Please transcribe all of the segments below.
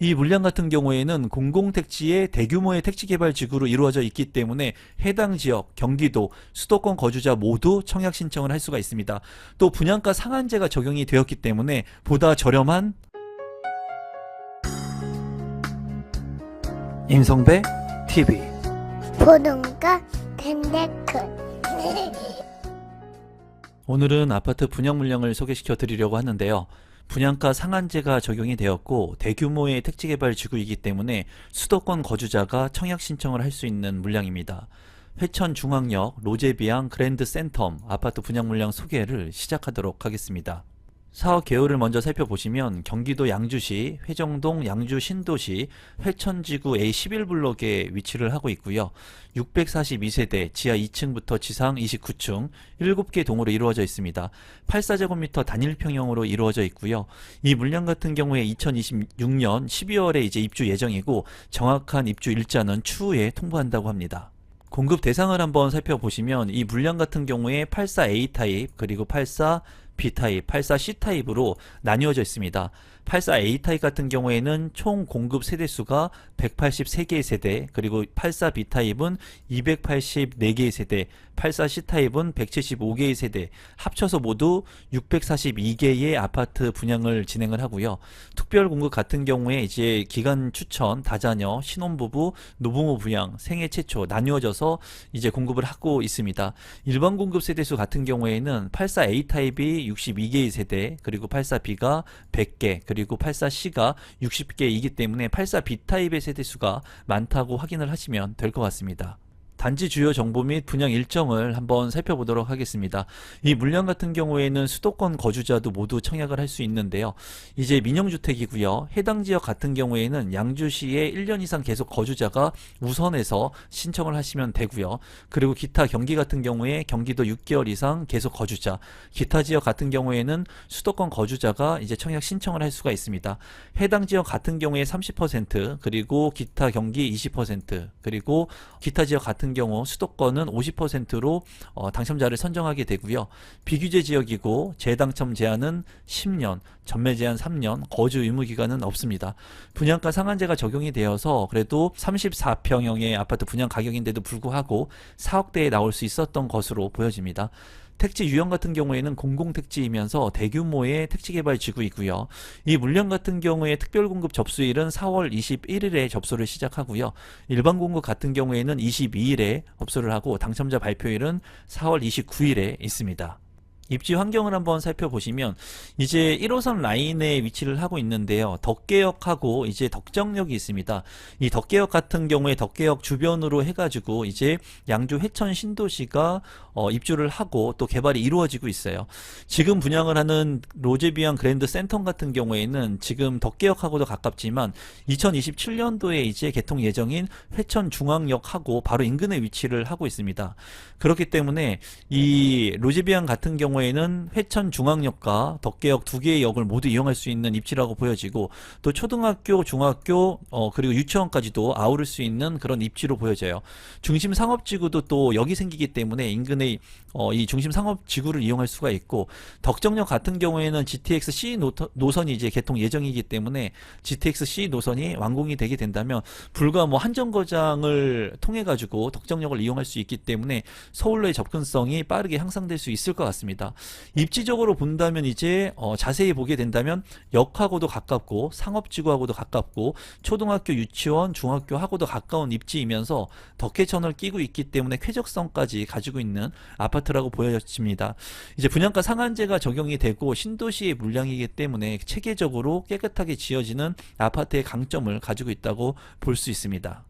이 물량 같은 경우에는 공공택지의 대규모의 택지 개발 지구로 이루어져 있기 때문에 해당 지역, 경기도, 수도권 거주자 모두 청약 신청을 할 수가 있습니다. 또 분양가 상한제가 적용이 되었기 때문에 보다 저렴한 임성배 TV 보동과 덴데크 오늘은 아파트 분양 물량을 소개시켜 드리려고 하는데요. 분양가 상한제가 적용이 되었고 대규모의 택지 개발 지구이기 때문에 수도권 거주자가 청약 신청을 할 수 있는 물량입니다. 회천 중앙역 로제비앙 그랜드 센텀 아파트 분양 물량 소개를 시작하도록 하겠습니다. 사업 개요를 먼저 살펴보시면 경기도 양주시 회정동 양주 신도시 회천지구 A11블록에 위치를 하고 있고요. 642세대 지하 2층부터 지상 29층 7개 동으로 이루어져 있습니다. 84제곱미터 단일 평형으로 이루어져 있고요. 이 물량 같은 경우에 2026년 12월에 이제 입주 예정이고 정확한 입주 일자는 추후에 통보한다고 합니다. 공급 대상을 한번 살펴보시면 이 물량 같은 경우에 84A 타입 그리고 84 B 타입, 84C 타입으로 나뉘어져 있습니다. 84A 타입 같은 경우에는 총 공급 세대 수가 183개의 세대, 그리고 84B 타입은 284개의 세대, 84C 타입은 175개의 세대, 합쳐서 모두 642개의 아파트 분양을 진행을 하고요. 특별 공급 같은 경우에 이제 기간 추천, 다자녀, 신혼부부, 노부모 부양, 생애 최초 나뉘어져서 이제 공급을 하고 있습니다. 일반 공급 세대수 같은 경우에는 84A 타입이 62개의 세대, 그리고 84B가 100개, 그리고 84C가 60개이기 때문에 84B 타입의 세대수가 많다고 확인을 하시면 될 것 같습니다. 단지 주요 정보 및 분양 일정을 한번 살펴보도록 하겠습니다. 이 물량 같은 경우에는 수도권 거주자도 모두 청약을 할 수 있는데요. 이제 민영주택이고요. 해당 지역 같은 경우에는 양주시에 1년 이상 계속 거주자가 우선해서 신청을 하시면 되고요. 그리고 기타 경기 같은 경우에 경기도 6개월 이상 계속 거주자, 기타 지역 같은 경우에는 수도권 거주자가 이제 청약 신청을 할 수가 있습니다. 해당 지역 같은 경우에 30% 그리고 기타 경기 20% 그리고 기타 지역 같은 경우 수도권은 50%로 어, 당첨자를 선정하게 되고요. 비규제 지역이고 재당첨 제한은 10년, 전매 제한 3년, 거주 의무 기간은 없습니다. 분양가 상한제가 적용이 되어서 그래도 34평형의 아파트 분양 가격인데도 불구하고 4억대에 나올 수 있었던 것으로 보여집니다. 택지 유형 같은 경우에는 공공택지이면서 대규모의 택지 개발 지구이고요. 이 물량 같은 경우에 특별 공급 접수일은 4월 21일에 접수를 시작하고요. 일반 공급 같은 경우에는 22일에 접수를 하고 당첨자 발표일은 4월 29일에 있습니다. 입지 환경을 한번 살펴보시면 이제 1호선 라인에 위치를 하고 있는데요. 덕계역하고 이제 덕정역이 있습니다. 이 덕계역 같은 경우에 덕계역 주변으로 해가지고 이제 양주 회천 신도시가 어, 입주를 하고 또 개발이 이루어지고 있어요. 지금 분양을 하는 로제비앙 그랜드 센텀 같은 경우에는 지금 덕계역하고도 가깝지만 2027년도에 이제 개통 예정인 회천 중앙역하고 바로 인근에 위치를 하고 있습니다. 그렇기 때문에 이 로제비앙 같은 경우 에는 회천 중앙역과 덕계역 두 개의 역을 모두 이용할 수 있는 입지라고 보여지고 또 초등학교, 중학교 어, 그리고 유치원까지도 아우를 수 있는 그런 입지로 보여져요. 중심 상업지구도 또 여기 생기기 때문에 인근의 어, 이 중심 상업지구를 이용할 수가 있고 덕정역 같은 경우에는 GTX C 노, 노선이 이제 개통 예정이기 때문에 GTX C 노선이 완공이 되게 된다면 불과 뭐 한 정거장을 통해 가지고 덕정역을 이용할 수 있기 때문에 서울로의 접근성이 빠르게 향상될 수 있을 것 같습니다. 입지적으로 본다면 이제 어, 자세히 보게 된다면 역하고도 가깝고 상업지구하고도 가깝고 초등학교, 유치원, 중학교하고도 가까운 입지이면서 덕해천을 끼고 있기 때문에 쾌적성까지 가지고 있는 아파트라고 보여집니다. 이제 분양가 상한제가 적용이 되고 신도시의 물량이기 때문에 체계적으로 깨끗하게 지어지는 아파트의 강점을 가지고 있다고 볼 수 있습니다.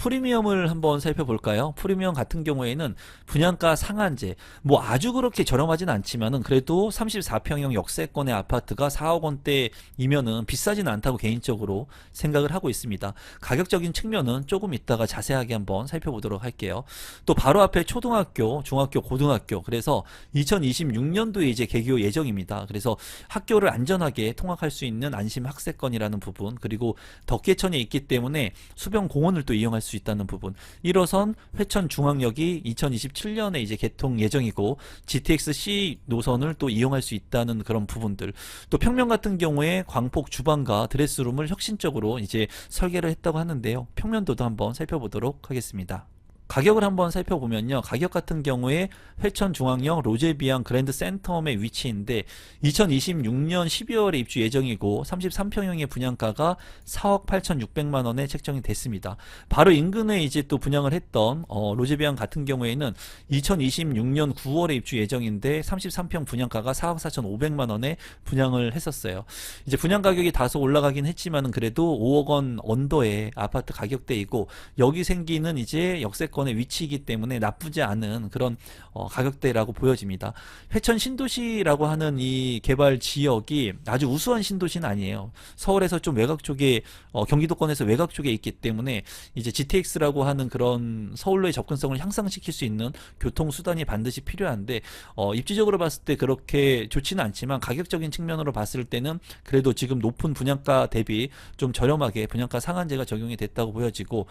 프리미엄을 한번 살펴볼까요? 프리미엄 같은 경우에는 분양가 상한제, 뭐 아주 그렇게 저렴하진 않지만은 그래도 34평형 역세권의 아파트가 4억 원대이면은 비싸진 않다고 개인적으로 생각을 하고 있습니다. 가격적인 측면은 조금 이따가 자세하게 한번 살펴보도록 할게요. 또 바로 앞에 초등학교, 중학교, 고등학교, 그래서 2026년도에 이제 개교 예정입니다. 그래서 학교를 안전하게 통학할 수 있는 안심 학세권이라는 부분, 그리고 덕계천에 있기 때문에 수변 공원을 또 이용할 수수 있다는 부분. 1호선 회천 중앙역이 2027년에 이제 개통 예정이고 GTX C 노선을 또 이용할 수 있다는 그런 부분들. 또 평면 같은 경우에 광폭 주방과 드레스룸을 혁신적으로 이제 설계를 했다고 하는데요. 평면도도 한번 살펴보도록 하겠습니다. 가격을 한번 살펴보면요. 가격 같은 경우에 회천 중앙역 로제비앙 그랜드 센텀의 위치인데 2026년 12월에 입주 예정이고 33평형의 분양가가 4억 8,600만 원에 책정이 됐습니다. 바로 인근에 이제 또 분양을 했던 어, 로제비앙 같은 경우에는 2026년 9월에 입주 예정인데 33평 분양가가 4억 4,500만 원에 분양을 했었어요. 이제 분양 가격이 다소 올라가긴 했지만은 그래도 5억 원 언더의 아파트 가격대이고 여기 생기는 이제 역세 권의 위치이기 때문에 나쁘지 않은 그런 어, 가격대라고 보여집니다. 회천 신도시라고 하는 이 개발 지역이 아주 우수한 신도시는 아니에요. 서울에서 좀 외곽 쪽에 어, 경기도권에서 외곽 쪽에 있기 때문에 이제 GTX라고 하는 그런 서울로의 접근성을 향상시킬 수 있는 교통 수단이 반드시 필요한데 어, 입지적으로 봤을 때 그렇게 좋지는 않지만 가격적인 측면으로 봤을 때는 그래도 지금 높은 분양가 대비 좀 저렴하게 분양가 상한제가 적용이 됐다고 보여지고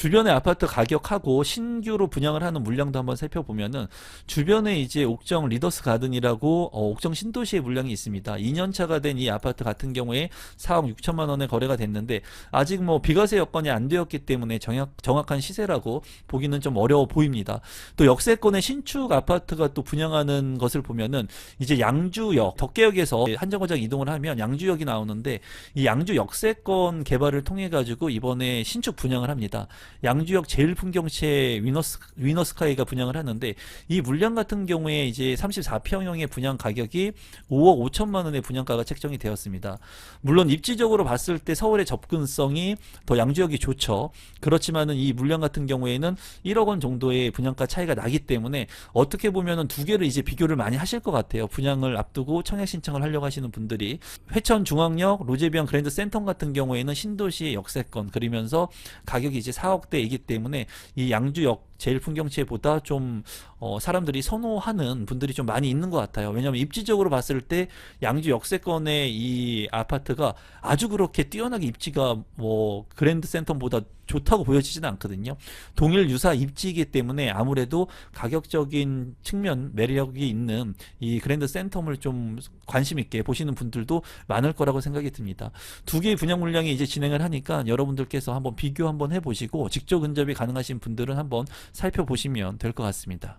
주변의 아파트 가격하고 신규로 분양을 하는 물량도 한번 살펴보면은 주변에 이제 옥정 리더스 가든이라고 어, 옥정 신도시의 물량이 있습니다. 2년차가 된 이 아파트 같은 경우에 4억 6천만 원에 거래가 됐는데 아직 뭐 비과세 여건이 안 되었기 때문에 정확, 정확한 시세라고 보기는 좀 어려워 보입니다. 또 역세권의 신축 아파트가 또 분양하는 것을 보면은 이제 양주역 덕계역에서 한정거장 이동을 하면 양주역이 나오는데 이 양주 역세권 개발을 통해 가지고 이번에 신축 분양을 합니다. 양주역 제일 풍경채 위너스 위너스카이가 분양을 하는데 이 물량 같은 경우에 이제 34평형의 분양 가격이 5억 5천만 원의 분양가가 책정이 되었습니다. 물론 입지적으로 봤을 때 서울의 접근성이 더 양주역이 좋죠. 그렇지만은 이 물량 같은 경우에는 1억 원 정도의 분양가 차이가 나기 때문에 어떻게 보면은 두 개를 이제 비교를 많이 하실 것 같아요. 분양을 앞두고 청약 신청을 하려고 하시는 분들이 회천 중앙역 로제비앙 그랜드 센텀 같은 경우에는 신도시의 역세권 그리면서 가격이 이제 4억 대이기 때문에 이 양주역 제일 풍경채보다 좀 어, 사람들이 선호하는 분들이 좀 많이 있는 것 같아요. 왜냐하면 입지적으로 봤을 때 양주 역세권의 이 아파트가 아주 그렇게 뛰어나게 입지가 뭐 그랜드 센텀보다 좋다고 보여지지는 않거든요. 동일 유사 입지이기 때문에 아무래도 가격적인 측면 매력이 있는 이 그랜드 센텀을 좀 관심 있게 보시는 분들도 많을 거라고 생각이 듭니다. 두 개의 분양 물량이 이제 진행을 하니까 여러분들께서 한번 비교 한번 해보시고 직접 근접이 가능하신 분들은 한번 살펴보시면 될 것 같습니다.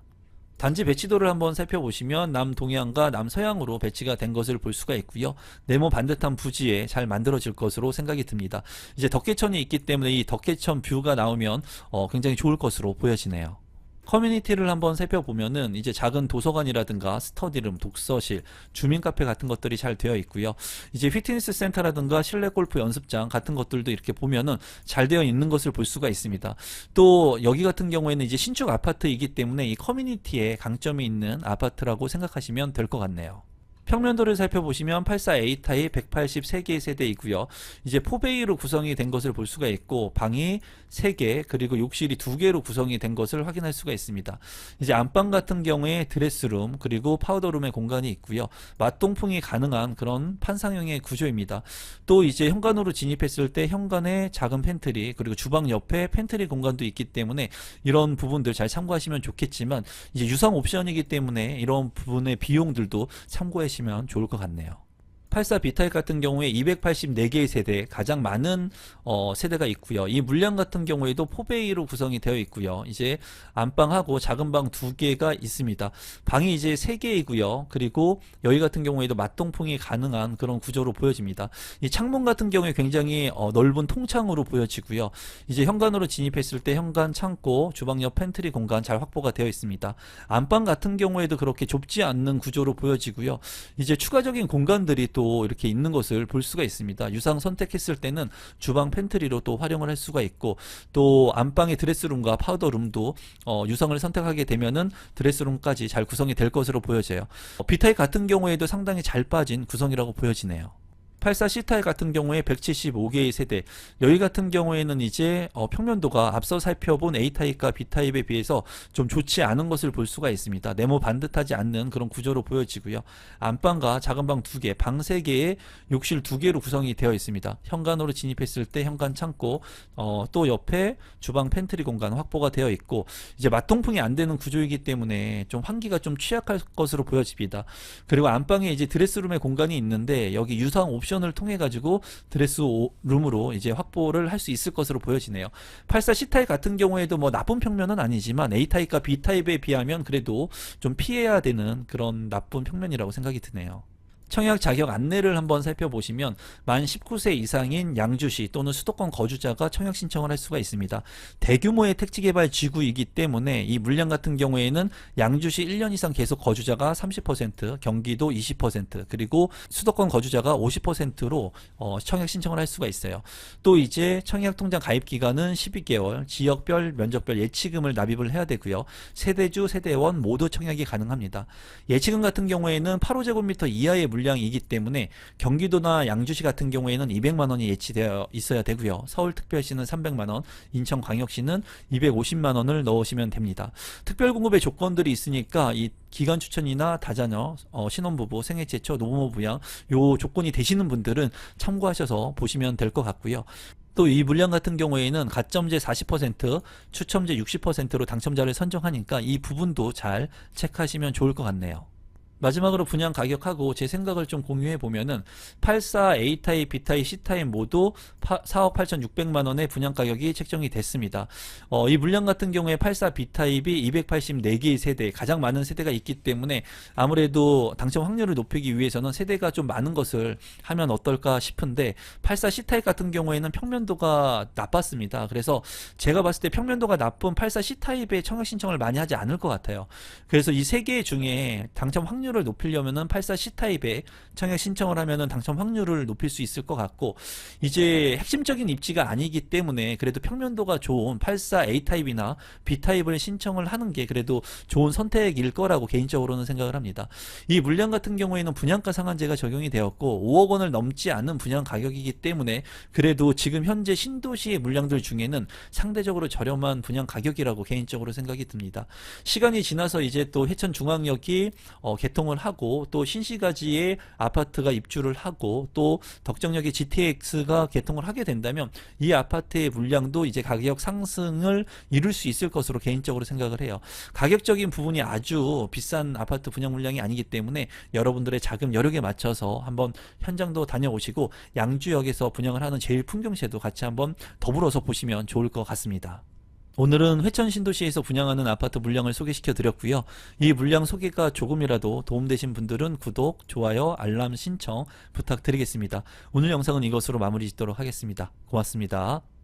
단지 배치도를 한번 살펴보시면 남동해안과 남서양으로 배치가 된 것을 볼 수가 있고요. 네모 반듯한 부지에 잘 만들어질 것으로 생각이 듭니다. 이제 덕계천이 있기 때문에 이 덕계천 뷰가 나오면 어, 굉장히 좋을 것으로 보여지네요. 커뮤니티를 한번 살펴보면은 이제 작은 도서관이라든가 스터디룸, 독서실, 주민 카페 같은 것들이 잘 되어 있고요. 이제 피트니스 센터라든가 실내 골프 연습장 같은 것들도 이렇게 보면은 잘 되어 있는 것을 볼 수가 있습니다. 또 여기 같은 경우에는 이제 신축 아파트이기 때문에 이 커뮤니티에 강점이 있는 아파트라고 생각하시면 될 것 같네요. 평면도를 살펴보시면 84A 타입 183개의 세대이고요. 이제 포베이로 구성이 된 것을 볼 수가 있고 방이 3개 그리고 욕실이 2개로 구성이 된 것을 확인할 수가 있습니다. 이제 안방 같은 경우에 드레스룸 그리고 파우더룸의 공간이 있고요. 맞동풍이 가능한 그런 판상형의 구조입니다. 또 이제 현관으로 진입했을 때 현관에 작은 팬트리 그리고 주방 옆에 팬트리 공간도 있기 때문에 이런 부분들 잘 참고하시면 좋겠지만 이제 유상 옵션이기 때문에 이런 부분의 비용들도 참고하시면 좋을 것 같네요. 84 B타입 같은 경우에 284개의 세대 가장 많은 어, 세대가 있고요. 이 물량 같은 경우에도 포베이로 구성이 되어 있고요. 이제 안방하고 작은 방 두 개가 있습니다. 방이 이제 세 개이고요. 그리고 여기 같은 경우에도 맞동풍이 가능한 그런 구조로 보여집니다. 이 창문 같은 경우에 굉장히 어, 넓은 통창으로 보여지고요. 이제 현관으로 진입했을 때 현관 창고, 주방 옆 팬트리 공간 잘 확보가 되어 있습니다. 안방 같은 경우에도 그렇게 좁지 않는 구조로 보여지고요. 이제 추가적인 공간들이 또 이렇게 있는 것을 볼 수가 있습니다. 유상 선택했을 때는 주방 팬트리로 또 활용을 할 수가 있고 또 안방의 드레스룸과 파우더룸도 어, 유상을 선택하게 되면은 드레스룸까지 잘 구성이 될 것으로 보여져요. 어, B타입 같은 경우에도 상당히 잘 빠진 구성이라고 보여지네요. 84 C타입 같은 경우에 175개의 세대. 여기 같은 경우에는 이제 어, 평면도가 앞서 살펴본 A타입과 B타입에 비해서 좀 좋지 않은 것을 볼 수가 있습니다. 네모 반듯하지 않는 그런 구조로 보여지고요. 안방과 작은 방두 개, 방세 개에 욕실 두 개로 구성이 되어 있습니다. 현관으로 진입했을 때 현관 창고, 어, 또 옆에 주방 팬트리 공간 확보가 되어 있고 이제 맞통풍이 안 되는 구조이기 때문에 좀 환기가 좀 취약할 것으로 보여집니다. 그리고 안방에 이제 드레스룸의 공간이 있는데 여기 유상 옵션 을 통해 가지고 드레스 룸으로 이제 확보를 할 수 있을 것으로 보여지네요. 84 C타입 같은 경우에도 뭐 나쁜 평면은 아니지만 A타입과 B타입에 비하면 그래도 좀 피해야 되는 그런 나쁜 평면이라고 생각이 드네요. 청약 자격 안내를 한번 살펴보시면 만 19세 이상인 양주시 또는 수도권 거주자가 청약 신청을 할 수가 있습니다. 대규모의 택지 개발 지구이기 때문에 이 물량 같은 경우에는 양주시 1년 이상 계속 거주자가 30%, 경기도 20%, 그리고 수도권 거주자가 50%로 어, 청약 신청을 할 수가 있어요. 또 이제 청약 통장 가입 기간은 12개월, 지역별 면적별 예치금을 납입을 해야 되고요. 세대주, 세대원 모두 청약이 가능합니다. 예치금 같은 경우에는 8호제곱미터 이하의 물량 이기 때문에 경기도나 양주시 같은 경우에는 200만 원이 예치되어 있어야 되고요. 서울특별시는 300만 원, 인천광역시는 250만 원을 넣으시면 됩니다. 특별 공급의 조건들이 있으니까 이 기간 추천이나 다자녀, 어, 신혼부부, 생애 최초, 노부모 부양 요 조건이 되시는 분들은 참고하셔서 보시면 될 것 같고요. 또이 물량 같은 경우에는 가점제 40%, 추첨제 60%로 당첨자를 선정하니까 이 부분도 잘 체크하시면 좋을 것 같네요. 마지막으로 분양 가격하고 제 생각을 좀 공유해 보면은 84 A타입, B타입, C타입 모두 4억 8,600만 원의 분양 가격이 책정이 됐습니다. 어, 이 물량 같은 경우에 84 B타입이 284개의 세대, 가장 많은 세대가 있기 때문에 아무래도 당첨 확률을 높이기 위해서는 세대가 좀 많은 것을 하면 어떨까 싶은데 84 C타입 같은 경우에는 평면도가 나빴습니다. 그래서 제가 봤을 때 평면도가 나쁜 84 C타입의 청약 신청을 많이 하지 않을 것 같아요. 그래서 이 세 개 중에 당첨 확률 을 높이려면은 84 C타입에 청약 신청을 하면은 당첨 확률을 높일 수 있을 것 같고 이제 핵심적인 입지가 아니기 때문에 그래도 평면도가 좋은 84 A타입이나 B타입을 신청을 하는 게 그래도 좋은 선택일 거라고 개인적으로는 생각을 합니다. 이 물량 같은 경우에는 분양가 상한제가 적용이 되었고 5억 원을 넘지 않은 분양 가격이기 때문에 그래도 지금 현재 신도시의 물량들 중에는 상대적으로 저렴한 분양 가격이라고 개인적으로 생각이 듭니다. 시간이 지나서 이제 또 해천 중앙역이 어, 개통을 하고 또 신시가지에 아파트가 입주를 하고 또 덕정역의 GTX가 개통을 하게 된다면 이 아파트의 물량도 이제 가격 상승을 이룰 수 있을 것으로 개인적으로 생각을 해요. 가격적인 부분이 아주 비싼 아파트 분양 물량이 아니기 때문에 여러분들의 자금 여력에 맞춰서 한번 현장도 다녀오시고 양주역에서 분양을 하는 제일 풍경시에도 같이 한번 더불어서 보시면 좋을 것 같습니다. 오늘은 회천 신도시에서 분양하는 아파트 물량을 소개시켜 드렸고요. 이 물량 소개가 조금이라도 도움되신 분들은 구독, 좋아요, 알람 신청 부탁드리겠습니다. 오늘 영상은 이것으로 마무리 짓도록 하겠습니다. 고맙습니다.